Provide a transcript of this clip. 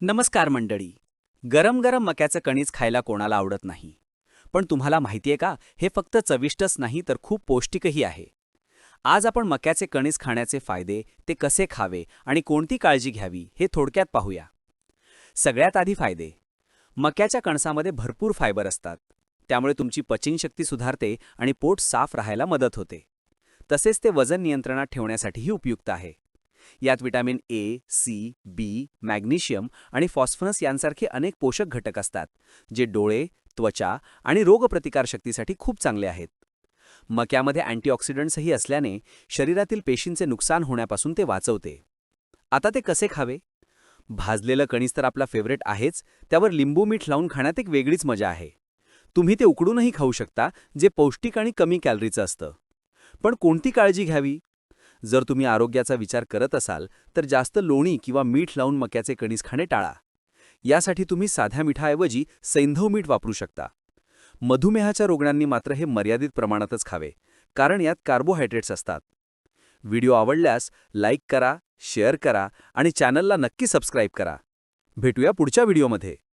नमस्कार मंडळी. गरम गरम मक्याचं कणीस खायला कोणाला आवडत नाही. पण तुम्हाला माहितीये का हे फक्त चविष्टच नाही तर खूप पौष्टिकही आहे. आज आपण मक्याचे कणीस खाण्याचे फायदे ते कसे खावे आणि कोणती काळजी घ्यावी हे थोडक्यात पाहूया. सगळ्यात आधी फायदे. मक्याच्या कणसामध्ये भरपूर फायबर असतात. त्यामुळे तुमची पचनशक्ती सुधारते आणि पोट साफ राहायला मदत होते. तसेच ते वजन नियंत्रणात ठेवण्यासाठीही उपयुक्त आहे. यात vitamin A C B magnesium आणि फॉस्फरस यांसारखे अनेक पोषक घटक असतात जे डोळे त्वचा आणि रोगप्रतिकारशक्तीसाठी खूप चांगले आहेत. मक्यामध्ये अँटीऑक्सिडंट्सही असल्याने शरीरातील पेशींचे नुकसान होण्यापासून ते वाचवते. आता ते कसे खावे? भाजलेलं कणीस तर आपला फेवरेट आहेच त्यावर लिंबू मीठ लावून खाण्यात एक वेगळीच मजा आहे. तुम्ही ते उकडूनही खाऊ शकता जे पौष्टिक आणि कमी कॅलरीचं असतं. पण कोणती काळजी घ्यावी? जर तुम्ही आरोग्याचा विचार करत असाल तर जास्त लोणी किंवा मीठ लावून मक्याचे कणीस खाणे टाळा. यासाठी तुम्ही साध्या मिठाऐवजी सैंधव मीठ वापरू शकता. मधुमेहाच्या रुग्णांनी मात्र हे मर्यादित प्रमाणातच खावे कारण यात कार्बोहायड्रेट्स असतात. व्हिडिओ आवडल्यास लाईक करा शेअर करा आणि चॅनलला नक्की सबस्क्राईब करा. भेटूया पुढच्या व्हिडिओमध्ये.